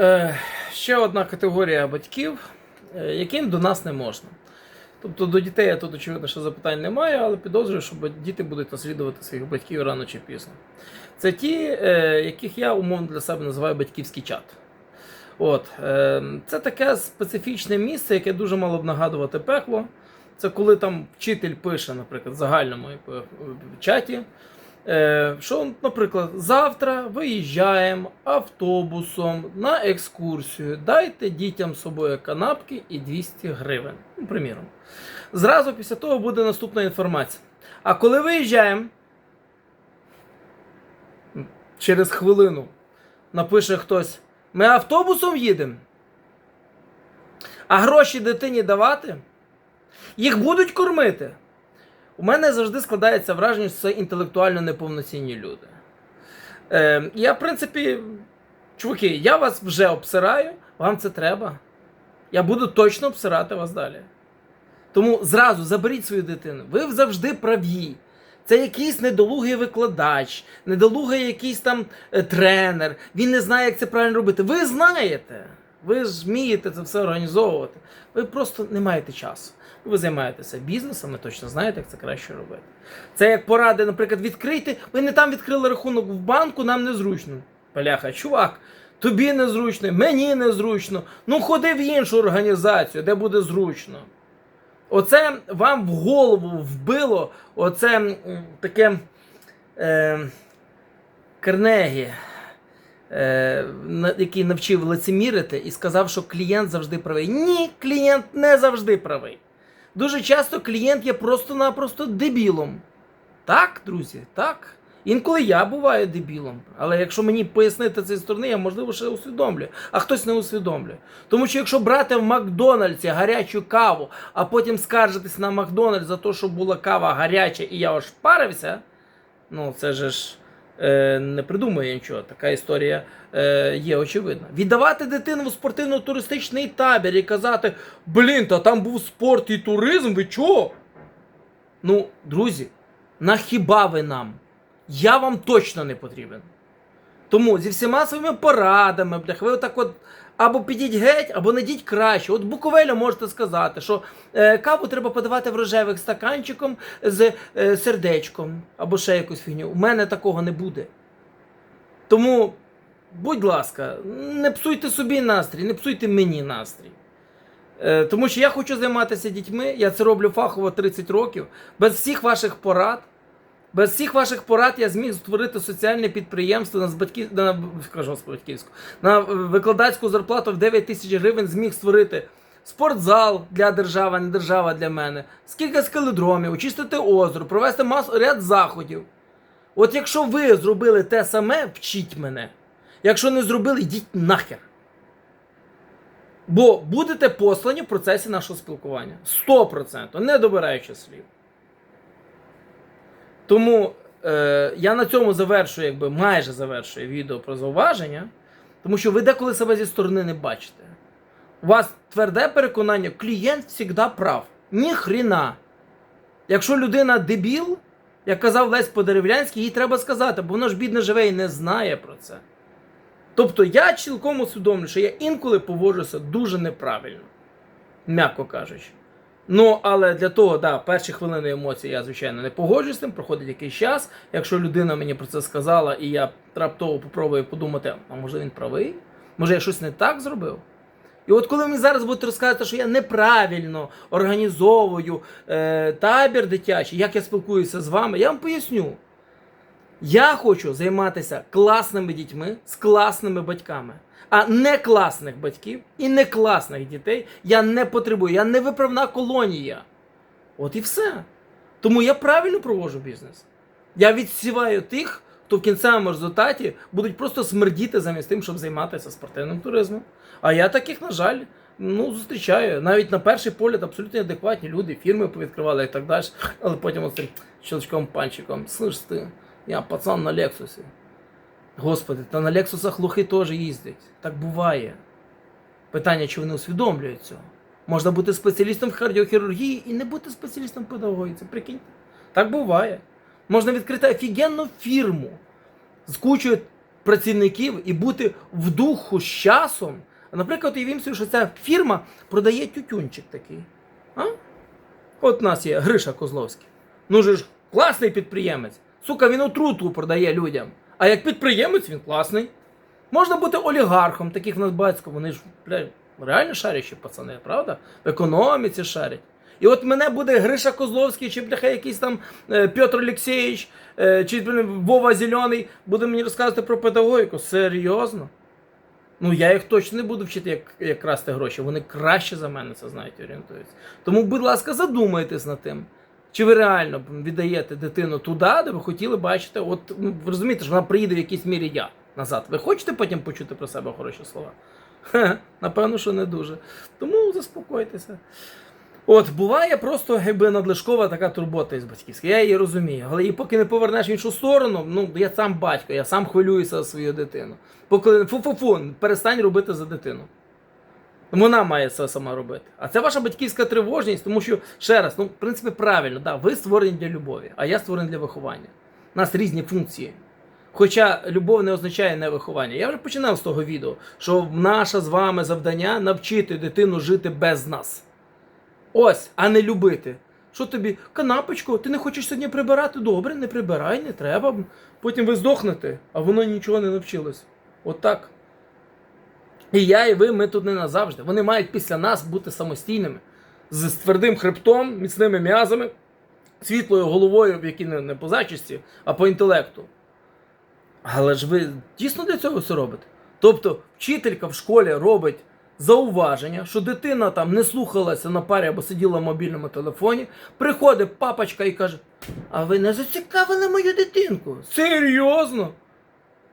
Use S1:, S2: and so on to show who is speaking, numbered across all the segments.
S1: Е, ще одна категорія батьків, е, яким до нас не можна. Тобто до дітей я тут, очевидно, що запитань немає, але підозрюю, що діти будуть наслідувати своїх батьків рано чи пізно. Це ті, е, яких я умовно для себе називаю батьківський чат. От, це таке специфічне місце, яке дуже мало б нагадувати пекло. Це коли там вчитель пише, наприклад, в загальному чаті, що, наприклад, завтра виїжджаємо автобусом на екскурсію, дайте дітям з собою канапки і 200 гривень. Ну, приміром. Зразу після того буде наступна інформація. А коли виїжджаємо, через хвилину напише хтось: ми автобусом їдемо. А гроші дитині давати? Їх будуть кормити. У мене завжди складається враження, що це інтелектуально неповноцінні люди. Е, я, в принципі, чуваки, я вас вже обсираю, вам це треба. Я буду точно обсирати вас далі. Тому зразу заберіть свою дитину. Ви завжди праві. Це якийсь недолугий викладач, недолугий якийсь там е, тренер. Він не знає, як це правильно робити. Ви знаєте. Ви ж вмієте це все організовувати. Ви просто не маєте часу. Ви займаєтеся бізнесом, ви точно знаєте, як це краще робити. Це як поради, наприклад, відкрийте. Ви не там відкрили рахунок в банку, нам незручно. Бляха, чувак, тобі незручно, мені незручно. Ну ходи в іншу організацію, де буде зручно. Оце вам в голову вбило оце таке е, Карнегі, е, на- який навчив лицемірити і сказав, що клієнт завжди правий. Ні, клієнт не завжди правий. Дуже часто клієнт є просто-напросто дебілом. Так, друзі, так. Інколи я буваю дебілом, але якщо мені пояснити це зі сторони, я можливо ще усвідомлюю, а хтось не усвідомлює. Тому що якщо брати в Макдональдсі гарячу каву, а потім скаржитись на Макдональдс за те, що була кава гаряча і я ошпарився, ну це же ж е, не придумує нічого. Така історія е, є очевидна. Віддавати дитину в спортивно-туристичний табір і казати: блін, та там був спорт і туризм, ви чого? Ну, друзі, нахіба ви нам? Я вам точно не потрібен. Тому зі всіма своїми порадами, блях, ви отак от або підіть геть, або не краще. От Буковелю можете сказати, що е, каву треба подавати в рожевих стаканчиком з е, сердечком, або ще якусь фігню. У мене такого не буде. Тому, будь ласка, не псуйте собі настрій, не псуйте мені настрій. Е, тому що я хочу займатися дітьми, я це роблю фахово 30 років, без всіх ваших порад. Без всіх ваших порад я зміг створити соціальне підприємство на збатьків, на скажу батьківську, на викладацьку зарплату в 9 тисяч гривень зміг створити спортзал для держави, не держава для мене, скільки скеледромів, очистити озеро, провести масу ряд заходів. От якщо ви зробили те саме, вчіть мене. Якщо не зробили, йдіть нахер. Бо будете послані в процесі нашого спілкування. 100%, не добираючи слів. Тому е, я на цьому завершую, якби майже завершую відео про зауваження, тому що ви деколи себе зі сторони не бачите. У вас тверде переконання, клієнт завжди прав. Ні хріна. Якщо людина дебіл, як казав Лесь Подеревлянський, їй треба сказати, бо воно ж бідне живе і не знає про це. Тобто я цілком усвідомлюю, що я інколи поводжуся дуже неправильно, м'яко кажучи. Ну, але для того, да, перші хвилини емоцій я, звичайно, не погоджуюсь з тим, проходить якийсь час. Якщо людина мені про це сказала, і я раптово попробую подумати, а може він правий? Може я щось не так зробив? І от коли мені зараз будете розказувати, що я неправильно організовую е, табір дитячий, як я спілкуюся з вами, я вам поясню. Я хочу займатися класними дітьми з класними батьками. А не класних батьків і не класних дітей я не потребую. Я не виправна колонія. От і все. Тому я правильно проводжу бізнес. Я відсіваю тих, хто в кінцевому результаті будуть просто смердіти замість тим, щоб займатися спортивним туризмом. А я таких, на жаль, ну, зустрічаю. Навіть на перший погляд абсолютно адекватні люди, фірми повідкривали і так далі. Але потім оцим щелчком панчиком. Слиш ти, я пацан на Лексусі. Господи, та на Лексусах лохи теж їздять. Так буває. Питання, чи вони усвідомлюють цього. Можна бути спеціалістом в кардіохірургії і не бути спеціалістом педагогіці. Прикиньте. Так буває. Можна відкрити офігенну фірму з кучою працівників і бути в духу з часом. Наприклад, уявімо собі, що ця фірма продає тютюнчик такий. А? От у нас є Гриша Козловський. Ну же ж класний підприємець. Сука, він отруту продає людям. А як підприємець, він класний. Можна бути олігархом, таких в нас батько, вони ж бля, реально шарящі пацани, правда? В економіці шарять. І от мене буде Гриша Козловський, чи бляха якийсь там е, Петр Олексійович, е, чи Вова Зелений буде мені розказувати про педагогіку. Серйозно? Ну я їх точно не буду вчити, як, як красти гроші. Вони краще за мене це знають орієнтуються. Тому, будь ласка, задумайтесь над тим. Чи ви реально віддаєте дитину туди, де ви хотіли бачити? От ну, ви розумієте, що вона приїде в якійсь мірі я назад. Ви хочете потім почути про себе хороші слова? Хе, напевно, що не дуже. Тому заспокойтеся. От, буває просто якби надлишкова така турбота із батьківська. Я її розумію. Але і поки не повернеш в іншу сторону, ну я сам батько, я сам хвилююся за свою дитину. Поки фу-фу-фу, перестань робити за дитину. Вона має це сама робити. А це ваша батьківська тривожність, тому що, ще раз, ну, в принципі, правильно, да, ви створені для любові, а я створений для виховання. У нас різні функції. Хоча любов не означає не виховання. Я вже починав з того відео, що наше з вами завдання навчити дитину жити без нас. Ось, а не любити. Що тобі, канапочку, ти не хочеш сьогодні прибирати? Добре, не прибирай, не треба. Потім ви здохнете, а воно нічого не навчилось. От так. І я, і ви, ми тут не назавжди. Вони мають після нас бути самостійними, з твердим хребтом, міцними м'язами, світлою головою, в якій не, по зачисті, а по інтелекту. Але ж ви дійсно для цього все робите. Тобто, вчителька в школі робить зауваження, що дитина там не слухалася на парі або сиділа в мобільному телефоні. Приходить папочка і каже: А ви не зацікавили мою дитинку? Серйозно?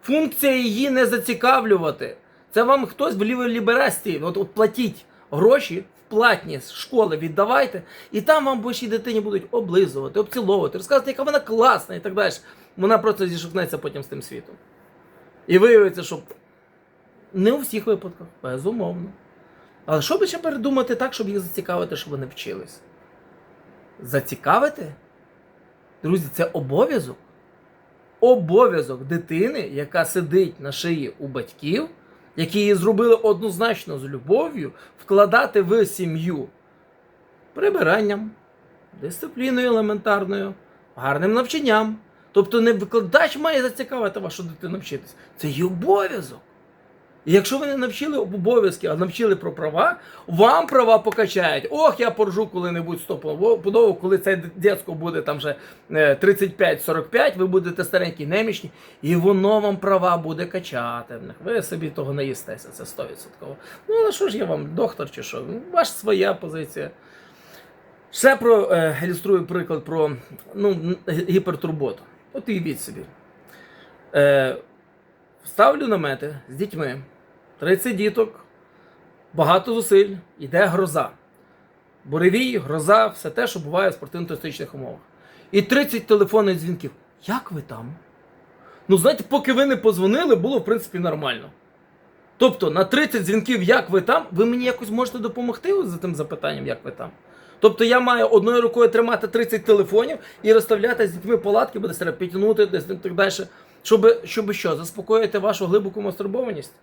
S1: Функція її не зацікавлювати. Це вам хтось в лівій ліберасті, от, от платіть гроші в платні з школи віддавайте, і там вам вашій дитині будуть облизувати, обціловувати, розказувати, яка вона класна і так далі. Вона просто зішукнеться потім з тим світом. І виявиться, що не у всіх випадках, безумовно. Але що би ще передумати так, щоб їх зацікавити, щоб вони вчились? Зацікавити? Друзі, це обов'язок. Обов'язок дитини, яка сидить на шиї у батьків, які її зробили однозначно з любов'ю, вкладати в сім'ю прибиранням, дисципліною елементарною, гарним навчанням. Тобто не викладач має зацікавити вашу дитину вчитись. Це її обов'язок. І якщо ви не навчили обов'язки, а навчили про права, вам права покачають. Ох, я поржу коли-небудь стопудово, коли цей дитсько буде там вже е, 35-45, ви будете старенькі, немічні, і воно вам права буде качати. Ви собі того не їстеся, це 100%. Ну, але що ж я вам, доктор чи що? Ваша своя позиція. Ще про е, ілюструю приклад про ну, гіпертурботу. От уявіть собі. Е, ставлю намети з дітьми, 30 діток, багато зусиль, іде гроза. Буревій, гроза, все те, що буває в спортивно-туристичних умовах. І 30 телефонних дзвінків. Як ви там? Ну, знаєте, поки ви не позвонили, було в принципі нормально. Тобто на 30 дзвінків, як ви там, ви мені якось можете допомогти за тим запитанням, як ви там. Тобто я маю одною рукою тримати 30 телефонів і розставляти з дітьми палатки, буде треба підтягнути десь і так далі. Щоб, щоб що, заспокоїти вашу глибоку мастурбованість?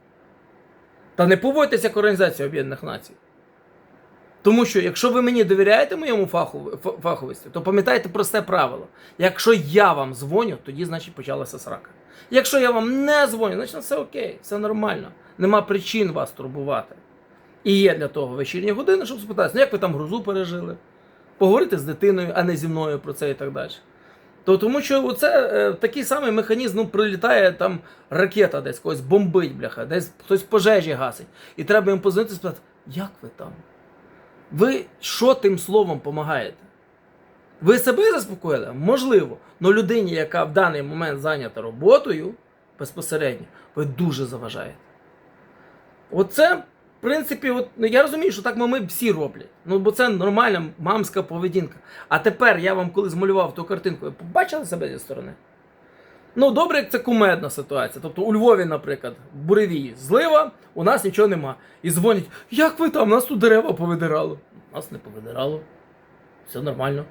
S1: Та не поводьтеся як Організація Об'єднаних Націй. Тому що, якщо ви мені довіряєте моєму фаху, ф- фаховості, то пам'ятайте просте правило. Якщо я вам дзвоню, тоді значить почалася срака. Якщо я вам не дзвоню, значить все окей, все нормально. Нема причин вас турбувати. І є для того вечірні години, щоб спитатися, ну як ви там грузу пережили, поговорити з дитиною, а не зі мною про це і так далі. То тому що це е, такий самий механізм, ну, прилітає там ракета десь, когось бомбить, бляха, десь хтось пожежі гасить. І треба їм позвонити і спитати, як ви там? Ви що тим словом допомагаєте? Ви себе заспокоїли? Можливо. Але людині, яка в даний момент зайнята роботою безпосередньо, ви дуже заважаєте. Оце, принципі, от, ну, я розумію, що так мами всі роблять. Ну, бо це нормальна мамська поведінка. А тепер я вам коли змалював ту картинку, ви побачили себе зі сторони? Ну, добре, як це кумедна ситуація. Тобто у Львові, наприклад, в буревії злива, у нас нічого нема. І дзвонять, як ви там, нас тут дерева повидирало. Нас не повидирало. Все нормально.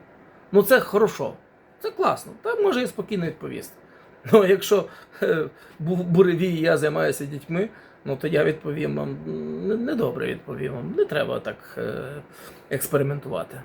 S1: Ну це хорошо. Це класно. Та може і спокійно відповісти. Ну, якщо е, буревій, я займаюся дітьми, ну то я відповім вам недобре відповім вам. Не треба так е, експериментувати.